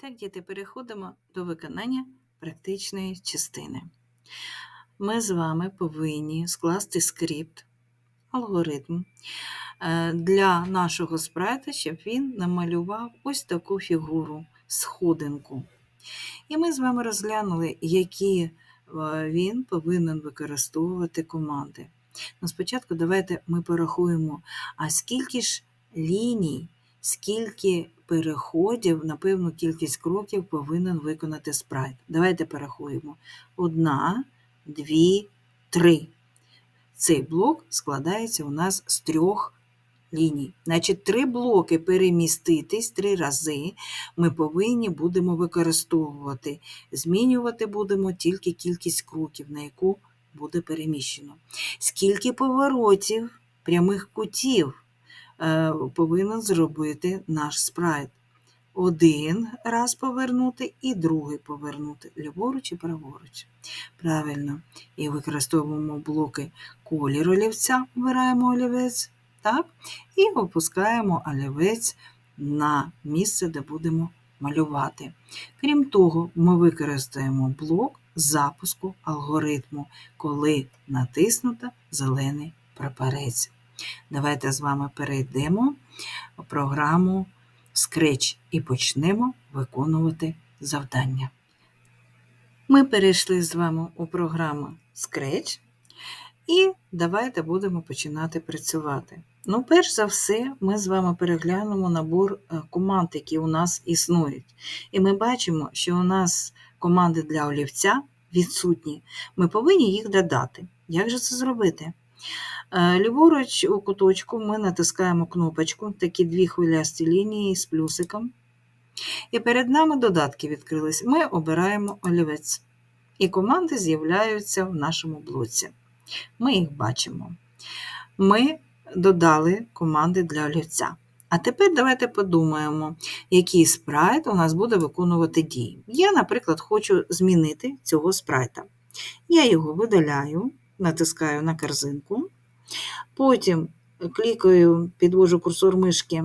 так, діти, переходимо до виконання практичної частини. Ми з вами повинні скласти скрипт, алгоритм е, для нашого спрайта, щоб він намалював ось таку фігуру, сходинку. І ми з вами розглянули, які е, він повинен використовувати команди. Ну, Спочатку давайте ми порахуємо, а скільки ж ліній, скільки переходів на певну кількість кроків повинен виконати спрайт. Давайте порахуємо. Одна, дві, три. Цей блок складається у нас з трьох ліній. Значить, три блоки переміститись три рази ми повинні будемо використовувати. Змінювати будемо тільки кількість кроків, на яку буде переміщено. Скільки поворотів прямих кутів повинен зробити наш спрайт? Один раз повернути і другий повернути, ліворуч і праворуч. Правильно. І використовуємо блоки колір олівця, обираємо олівець, так? і опускаємо олівець на місце, де будемо малювати. Крім того, ми використаємо блок запуску алгоритму, коли натиснуто зелений прапорець. Давайте з вами перейдемо в програму Scratch і почнемо виконувати завдання. Ми перейшли з вами у програму Scratch і давайте будемо починати працювати. Ну, перш за все, ми з вами переглянемо набор е, команд, які у нас існують. І ми бачимо, що у нас команди для олівця відсутні. Ми повинні їх додати. Як же це зробити? Е, ліворуч у куточку ми натискаємо кнопочку, такі дві хвилясті лінії з плюсиком. І перед нами додатки відкрились. Ми обираємо олівець. І команди з'являються в нашому блоці. Ми їх бачимо. Ми додали команди для олівця. А тепер давайте подумаємо, який спрайт у нас буде виконувати дії. Я, наприклад, хочу змінити цього спрайта. Я його видаляю, натискаю на корзинку, потім клікаю, підвожу курсор мишки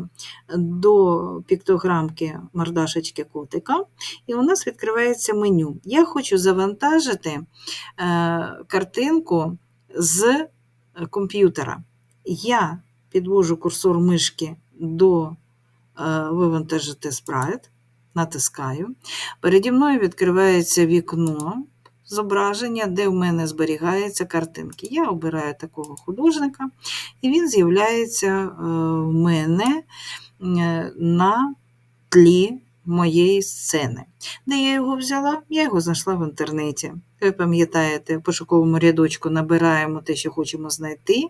до піктограмки мордашечки котика, і у нас відкривається меню. Я хочу завантажити е, картинку з комп'ютера. Я підвожу курсор мишки до е, вивантажити спрайт, натискаю. Переді мною відкривається вікно зображення, де в мене зберігаються картинки. Я обираю такого художника, і він з'являється е, в мене е, на тлі моєї сцени. Де я його взяла? Я його знайшла в інтернеті. Ви пам'ятаєте, в пошуковому рядочку набираємо те, що хочемо знайти,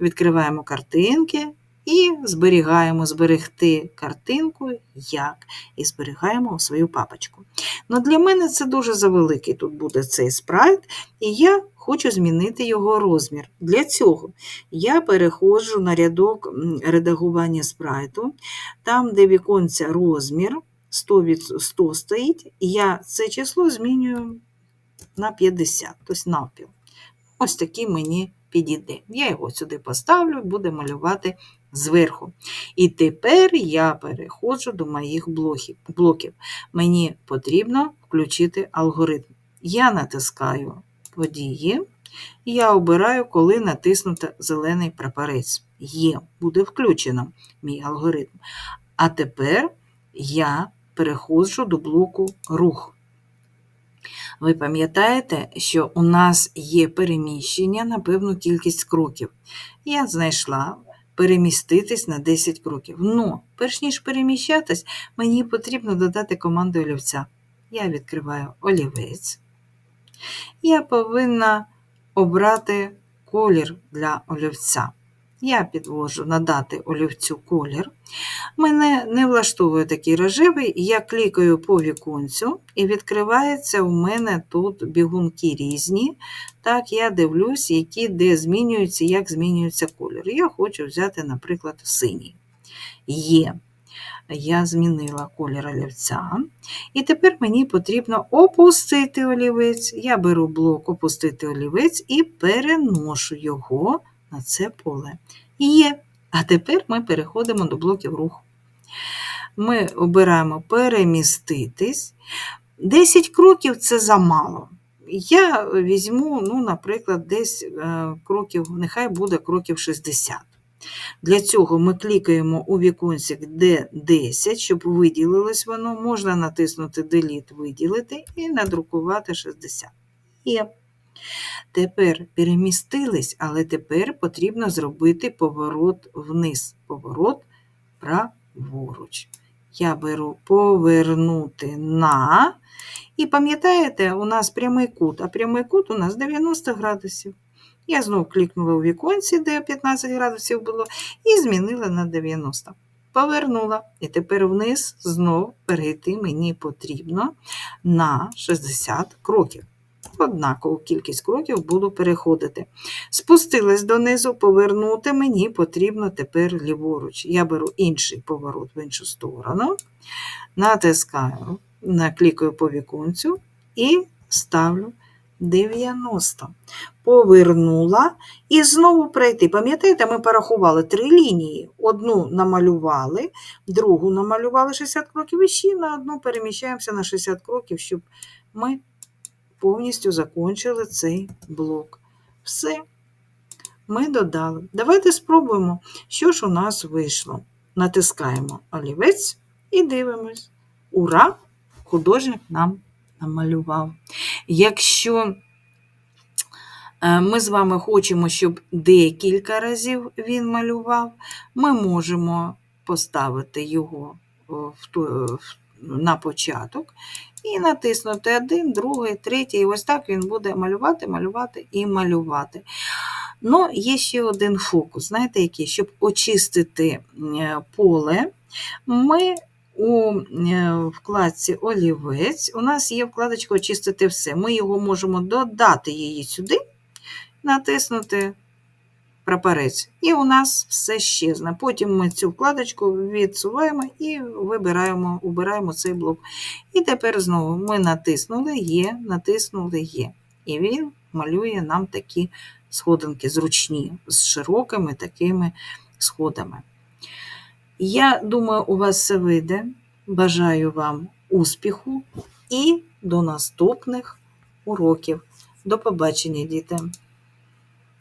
відкриваємо картинки і зберігаємо зберегти картинку як, і зберігаємо свою папочку. Ну, Для мене це дуже завеликий тут буде цей спрайт, і я хочу змінити його розмір. Для цього я переходжу на рядок редагування спрайту, там, де віконця розмір 100 від 100 стоїть, я це число змінюю на 50, тобто навпіл. Ось такий мені підійде. Я його сюди поставлю буде малювати зверху. І тепер я переходжу до моїх блоків. Мені потрібно включити алгоритм. Я натискаю події, я обираю, коли натиснуто зелений прапорець. Є, буде включено мій алгоритм. А тепер я переходжу до блоку рух. Ви пам'ятаєте, що у нас є переміщення на певну кількість кроків. Я знайшла переміститись на 10 кроків. Ну, перш ніж переміщатись, мені потрібно додати команду олівця. Я відкриваю олівець. Я повинна обрати колір для олівця. Я підвожу надати олівцю колір. Мене не влаштовує такий рожевий, я клікаю по віконцю, і відкривається у мене тут бігунки різні. Так, я дивлюсь, які де змінюються, як змінюється колір. Я хочу взяти, наприклад, синій. Є. Я змінила колір олівця. І тепер мені потрібно опустити олівець. Я беру блок опустити олівець і переношу його на це поле. Є. А тепер ми переходимо до блоків руху. ми обираємо переміститись. 10 кроків це замало. Я візьму, ну, наприклад, десь е, кроків, нехай буде кроків 60. Для цього ми клікаємо у віконці, де 10, щоб виділилось воно. Можна натиснути Delete, виділити і надрукувати 60. Є. Тепер перемістились, але тепер потрібно зробити поворот вниз, поворот праворуч. Я беру повернути на. І пам'ятаєте, у нас прямий кут, а прямий кут у нас 90 градусів. Я знову клікнула у віконці, де 15 градусів було, і змінила на 90. Повернула. І тепер вниз знов перейти мені потрібно на 60 кроків. Однакову кількість кроків буду переходити. Спустилась донизу, повернути мені потрібно тепер ліворуч. Я беру інший поворот в іншу сторону, натискаю, наклікаю по віконцю і ставлю 90. Повернула і знову пройти. Пам'ятаєте, ми порахували три лінії. Одну намалювали, другу намалювали 60 кроків і ще на одну переміщаємося на 60 кроків, щоб ми повністю закінчили цей блок. Все, ми додали. Давайте спробуємо, що ж у нас вийшло. Натискаємо олівець і дивимось. Ура! Художник нам намалював. Якщо е, ми з вами хочемо, щоб декілька разів він малював, ми можемо поставити його в ту- на початок і натиснути один, другий, третій. І ось так він буде малювати, малювати і малювати. Ну, є ще один фокус, знаєте, який? Щоб очистити е, поле, ми у е, вкладці олівець у нас є вкладочка Очистити все. Ми його можемо додати її сюди, натиснути прапорець, і у нас все щезне. Потім ми цю вкладочку відсуваємо і вибираємо, убираємо цей блок. І тепер знову ми натиснули Є, натиснули Є. І він малює нам такі сходинки зручні, з широкими такими сходами. Я думаю, у вас все вийде. Бажаю вам успіху і до наступних уроків. До побачення, діти!